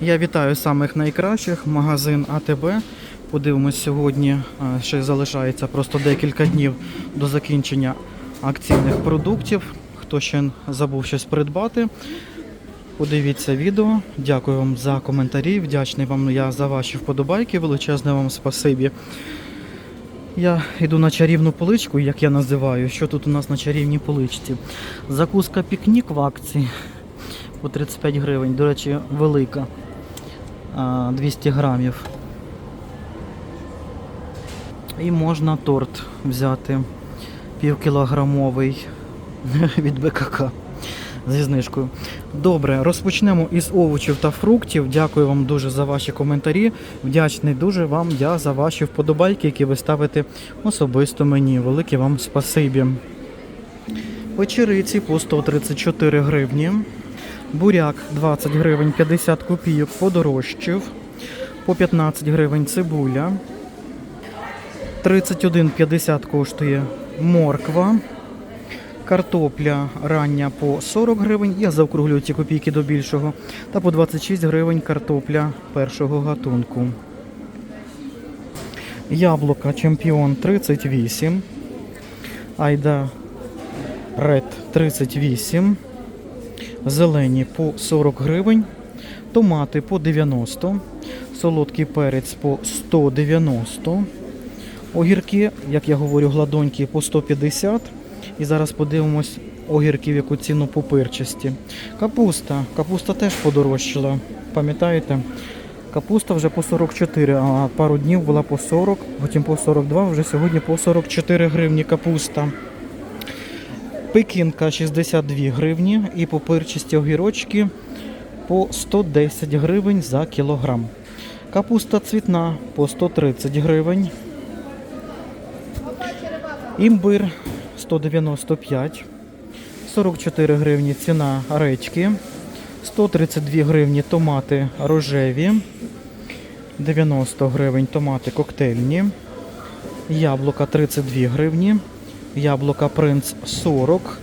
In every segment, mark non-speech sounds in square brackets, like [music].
Я вітаю самих найкращих. Магазин АТБ. Подивимось сьогодні. Ще залишається просто декілька днів до закінчення акційних продуктів. Хто ще забув щось придбати, подивіться відео. Дякую вам за коментарі. Вдячний вам я за ваші вподобайки. Величезне вам спасибі. Я йду на чарівну поличку, як я називаю. Що тут у нас на чарівній поличці? Закуска пікнік в акції по 35 гривень. До речі, велика. А, 200 грамів. І можна торт взяти півкілограмовий [laughs] від БКК зі знижкою. Добре, розпочнемо із овочів та фруктів. Дякую вам дуже за ваші коментарі. Вдячний дуже вам я за ваші вподобайки, які ви ставите особисто мені. Велике вам спасибі. Печериці по 134 гривні. Буряк 20 гривень 50 копійок подорожчив. По 15 гривень цибуля. 31,50 коштує морква. Картопля рання по 40 гривень. Я заокруглюю ці копійки до більшого. Та по 26 гривень картопля першого гатунку. Яблука чемпіон 38. Айда Ред 38. Зелені по 40 гривень. Томати по 90. Солодкий перець по 190. Огірки, як я говорю, гладонькі по 150. І зараз подивимось огірки, в яку ціну по пирчасті. Капуста. Капуста теж подорожчала. Пам'ятаєте? Капуста вже по 44, а пару днів була по 40, потім по 42, вже сьогодні по 44 гривні капуста. Пекінка 62 гривні і попирчасті огірочки по 110 гривень за кілограм. Капуста цвітна по 130 гривень. Імбир 195, 44 гривні ціна редьки, 132 гривні томати рожеві, 90 гривень томати коктейльні, яблука 32 гривні, яблука принц 40,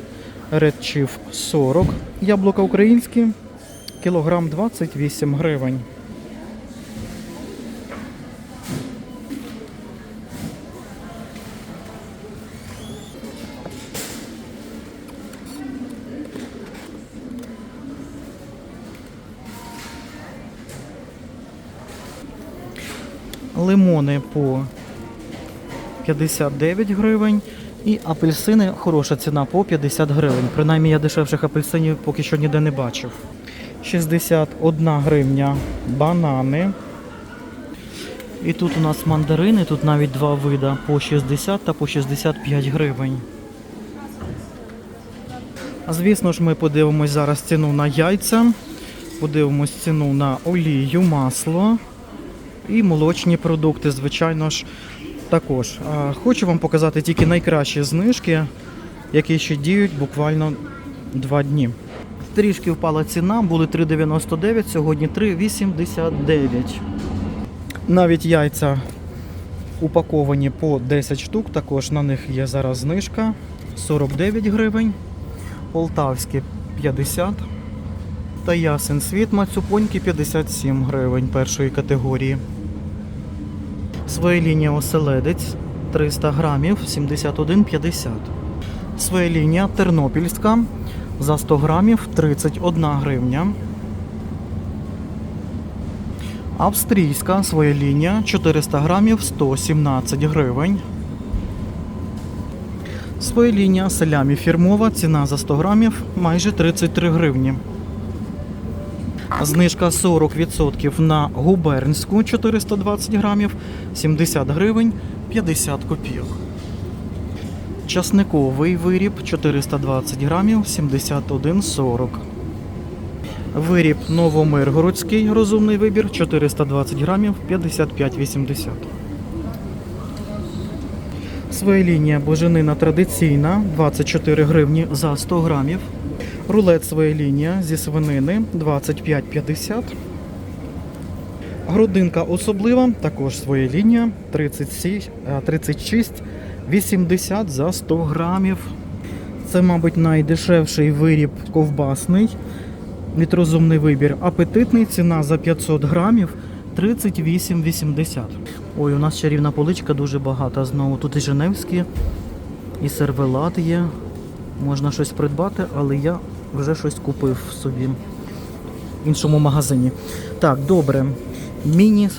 редчів 40, яблука українські, кілограм 28 гривень. лимони по 59 гривень. І апельсини хороша ціна по 50 гривень. Принаймні я дешевших апельсинів поки що ніде не бачив. 61 гривня банани. І тут у нас мандарини, тут навіть два вида по 60 та по 65 гривень. Звісно ж, ми подивимось зараз ціну на яйця, подивимось ціну на олію, масло. І молочні продукти, звичайно ж, також. Хочу вам показати тільки найкращі знижки, які ще діють буквально два дні. Трішки впала ціна, були 3,99, сьогодні 3,89. Навіть яйця упаковані по 10 штук, також на них є зараз знижка 49 гривень, полтавські 50 та ясен світ мацюпоньки 57 гривень першої категорії. Своєлінія оселедець 300 грамів 71,50. Своєлінія тернопільська за 100 грамів 31 гривня. Австрійська своєлінія 400 грамів 117 гривень. Своєлінія селямі фірмова ціна за 100 грамів майже 33 гривні. Знижка 40% на губернську 420 грамів 70 гривень 50 копійок. Часниковий виріб 420 грамів 71,40. Виріб Новомиргородський розумний вибір 420 грамів 55,80. Своєлінія боженина традиційна 24 гривні за 100 грамів. Рулет своєлінія зі свинини 25,50. Грудинка особлива, також своєлінія 36,80 за 100 грамів. Це, мабуть, найдешевший виріб ковбасний. відрозумний вибір. Апетитний ціна за 500 грамів 38,80. Ой, у нас чарівна поличка дуже багата. Знову тут і Женевські, і сервелат є. Можна щось придбати, але я вже щось купив собі в іншому магазині. Так, добре. Міні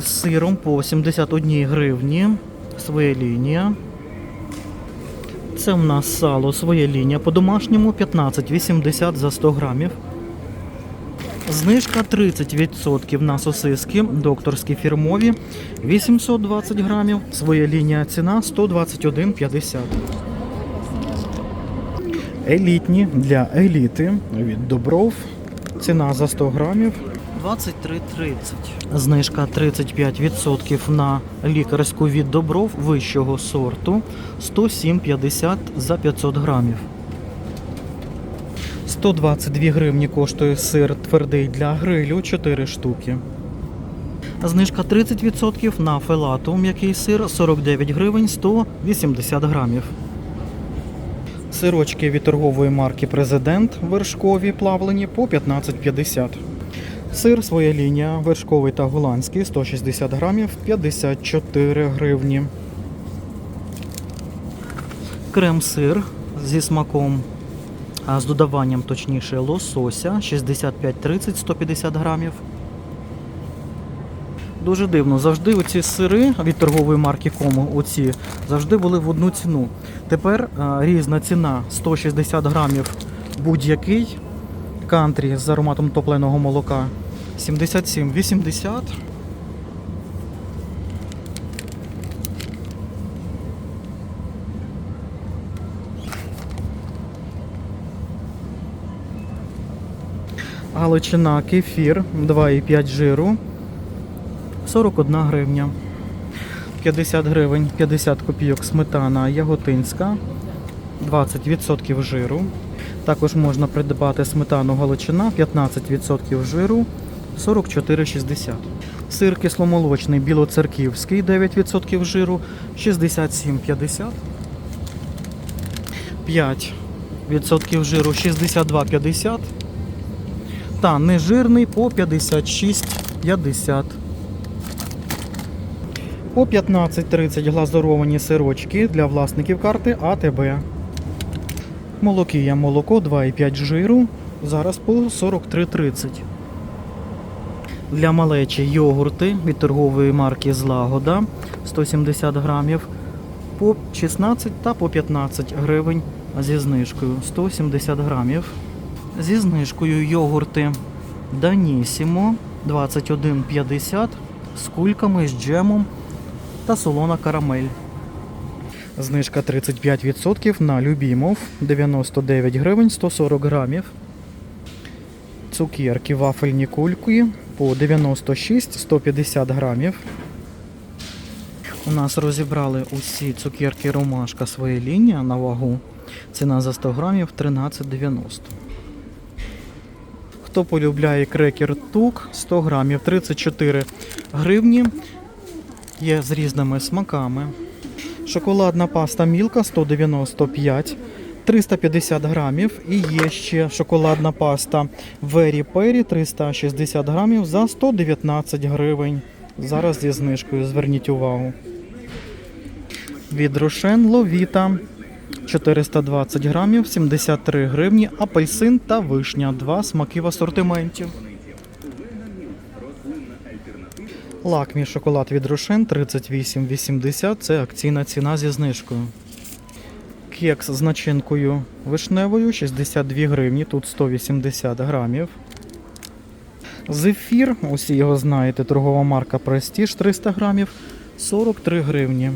з сиром по 71 гривні. Своя лінія. Це в нас сало, своя лінія. По-домашньому 15,80 за 100 грамів. Знижка 30% на сосиски, докторські фірмові 820 грамів. Своя лінія ціна 121,50. Елітні для еліти від Добров. Ціна за 100 грамів 23,30. Знижка 35% на лікарську від Добров вищого сорту 107,50 за 500 грамів. 122 гривні коштує сир твердий для грилю 4 штуки. Знижка 30% на фелату м'який сир 49 гривень 180 грамів. Сирочки від торгової марки Президент вершкові плавлені по 15,50. Сир своя лінія, вершковий та голландський 160 грамів 54 гривні. Крем-сир зі смаком, а з додаванням точніше лосося 65,30 150 грамів. Дуже дивно, завжди оці сири від торгової марки Кому, оці завжди були в одну ціну. Тепер а, різна ціна. 160 грамів будь-який. Кантрі з ароматом топленого молока. 77,80. Галичина кефір 2,5 жиру 41 гривня. 50 гривень 50 копійок сметана яготинська 20% жиру. Також можна придбати сметану галичина 15% жиру 44,60. Сир кисломолочний білоцерківський 9% жиру 67,50. 5% жиру 62,50. Та нежирний по 56,50. По 15.30 глазуровані сирочки для власників карти АТБ. Молокія молоко 2,5 жиру. Зараз по 43,30. Для малечі йогурти від торгової марки Злагода 170 грамів по 16 та по 15 гривень зі знижкою 170 грамів. Зі знижкою йогурти Данісімо 21,50 з кульками, з джемом та солона карамель. Знижка 35% на Любімов 99 гривень 140 грамів. Цукерки вафельні кульки по 96-150 грамів. У нас розібрали усі цукерки ромашка своя лінія на вагу. Ціна за 100 грамів 13,90. Хто полюбляє крекер тук 100 грамів 34 гривні. Є з різними смаками. Шоколадна паста Мілка 195 350 грамів. І є ще шоколадна паста Вері Пері 360 грамів за 119 гривень. Зараз зі знижкою, зверніть увагу. Від Рошен Ловіта 420 грамів, 73 гривні, апельсин та вишня. Два смаки в асортименті. Лакмі шоколад від Рошен 38,80 це акційна ціна зі знижкою. Кекс з начинкою вишневою 62 гривні, тут 180 грамів. Зефір, усі його знаєте, торгова марка Prestige 300 грамів, 43 гривні.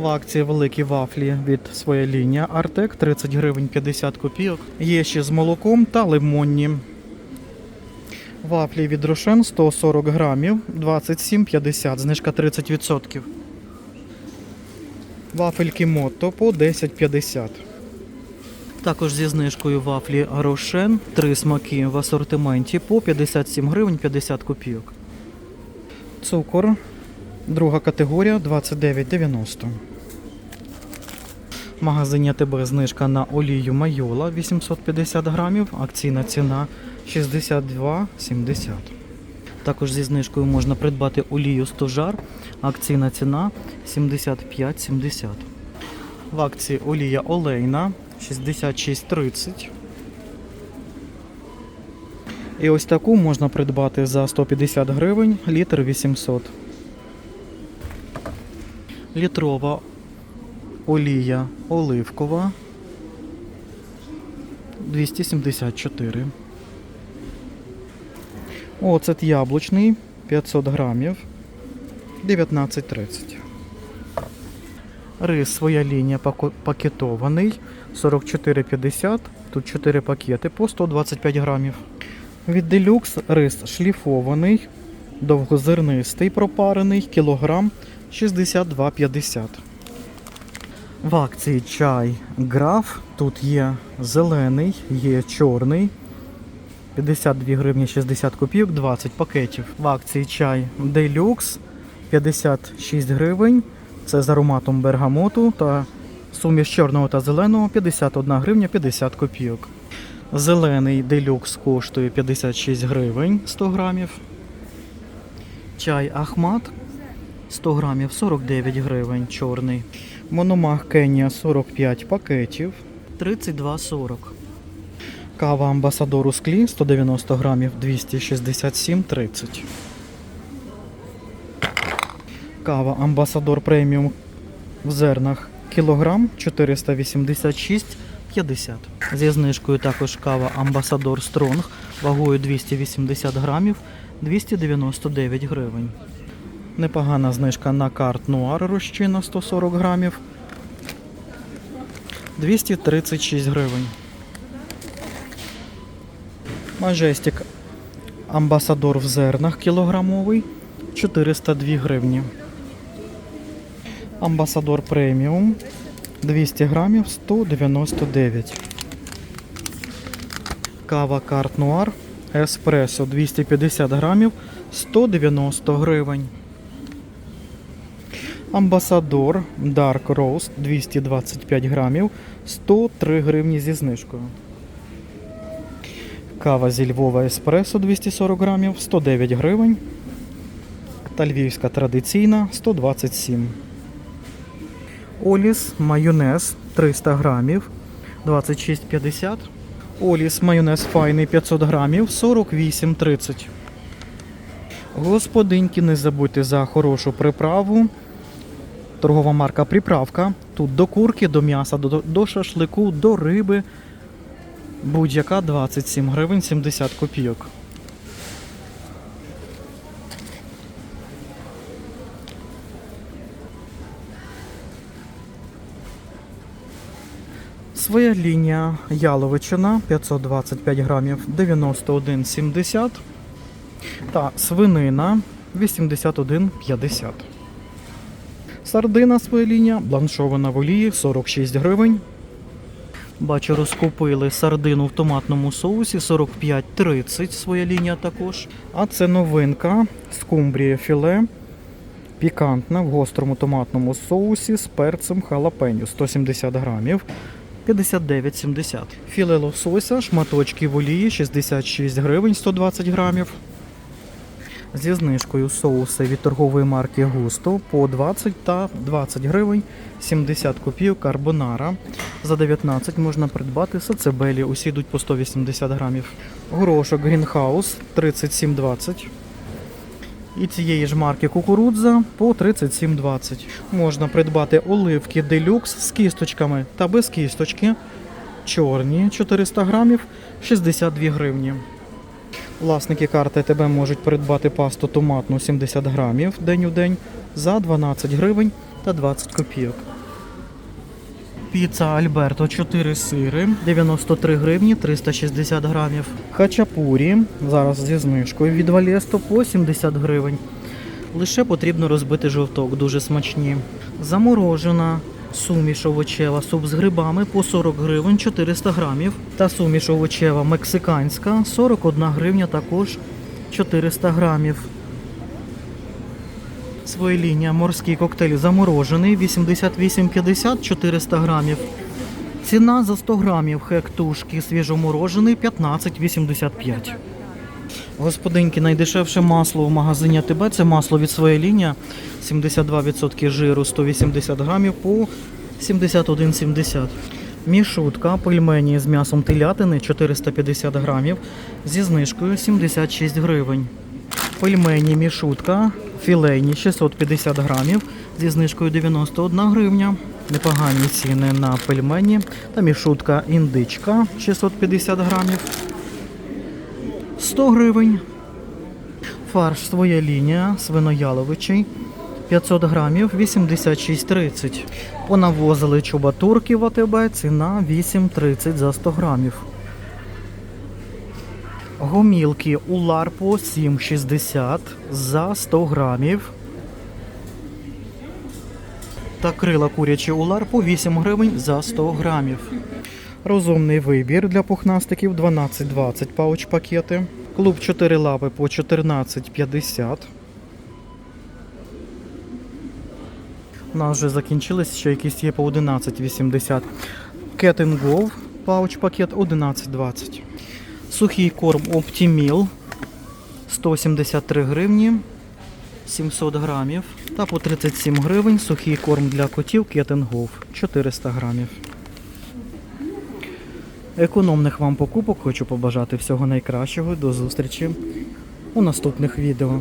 В акції великі вафлі від своя лінія Артек 30 гривень 50 копійок. Є ще з молоком та лимонні. Вафлі від Рошен 140 грамів 27,50, знижка 30%. Вафельки Мото по 10,50. Також зі знижкою вафлі Рошен. Три смаки в асортименті по 57 гривень 50 копійок. Цукор Друга категорія 29,90. Магазині АТБ знижка на олію Майола 850 грамів, акційна ціна 62,70. Також зі знижкою можна придбати олію стожар, акційна ціна 75,70. В акції олія олейна 66,30. І ось таку можна придбати за 150 гривень, літр 800. Літрова олія оливкова 274. Оцет яблучний 500 грамів 19,30. Рис своя лінія пакетований 44,50. Тут 4 пакети по 125 грамів. Від делюкс рис шліфований, довгозернистий пропарений, кілограм 62,50. В акції чай граф. Тут є зелений, є чорний. 52 гривні 60 копійок, 20 пакетів. В акції чай Deluxe 56 гривень. Це з ароматом бергамоту та суміш чорного та зеленого 51 гривня 50 копійок. Зелений делюкс коштує 56 гривень 100 грамів. Чай Ахмат 100 грамів 49 гривень чорний. Мономах Кенія 45 пакетів 32,40. Кава Амбасадор у склі 190 грамів 267,30. Кава Амбасадор преміум в зернах кілограм 486,50. Зі знижкою також кава Амбасадор Стронг вагою 280 грамів 299 гривень. Непогана знижка на карт Нуар розчина 140 грамів 236 гривень. Мажестик Амбасадор в зернах кілограмовий 402 гривні. Амбасадор преміум 200 грамів 199. Кава Карт Нуар Еспресо 250 грамів 190 гривень. Амбасадор Dark Roast 225 грамів 103 гривні зі знижкою. Кава зі Львова Еспресо 240 грамів 109 гривень. Та львівська традиційна 127. Оліс майонез 300 грамів 26,50. Оліс майонез файний 500 грамів 48,30. Господинки, не забудьте за хорошу приправу. Торгова марка Приправка. Тут до курки, до м'яса, до, до шашлику, до риби. Будь-яка 27 гривень 70 копійок. Своя лінія яловичина 525 грамів 91,70 та свинина 81,50. Сардина своя лінія бланшована в олії 46 гривень. Бачу, розкупили сардину в томатному соусі 45,30 своя лінія також. А це новинка скумбрія філе. Пікантна в гострому томатному соусі з перцем халапеньо 170 грамів 59,70. Філе лосося, шматочки в олії 66 гривень 120 грамів. Зі знижкою соуси від торгової марки Густо по 20 та 20 гривень 70 копійок карбонара. За 19 можна придбати сацебелі, усі йдуть по 180 грамів. Горошок Greenhouse 37,20. І цієї ж марки кукурудза по 37,20. Можна придбати оливки делюкс з кісточками та без кісточки. Чорні 400 грамів 62 гривні. Власники карти ТБ можуть придбати пасту томатну 70 грамів день у день за 12 гривень та 20 копійок. Піца Альберто 4 сири 93 гривні 360 грамів. Хачапурі зараз зі знижкою від Валєсто по 70 гривень. Лише потрібно розбити жовток, дуже смачні. Заморожена суміш овочева суп з грибами по 40 гривень 400 грамів. Та суміш овочева мексиканська 41 гривня також 400 грамів. Своєлінія морський коктейль заморожений 88,50 400 грамів. Ціна за 100 грамів хек-тушки свіжоморожений 15,85. Господинки, найдешевше масло в магазині АТБ це масло від своєї лінії 72% жиру 180 грамів по 71,70. Мішутка пельмені з м'ясом телятини 450 грамів зі знижкою 76 гривень. Пельмені мішутка філейні 650 грамів зі знижкою 91 гривня. Непогані ціни на пельмені та мішутка індичка 650 грамів. 100 гривень. Фарш своя лінія свинояловичий 500 грамів 86,30. Понавозили чубатурки в АТБ, ціна 8,30 за 100 грамів. Гомілки у ларпо 7,60 за 100 грамів. Та крила курячі у ларпу 8 гривень за 100 грамів. Розумний вибір для пухнастиків 12,20 пауч пакети. Клуб 4 лапи по 14,50. У нас вже закінчились, ще якісь є по 11,80. Cat Go пауч пакет 11,20. Сухий корм Optimil 173 гривні 700 грамів. Та по 37 гривень сухий корм для котів Cat Go 400 грамів. Економних вам покупок хочу побажати всього найкращого. До зустрічі у наступних відео.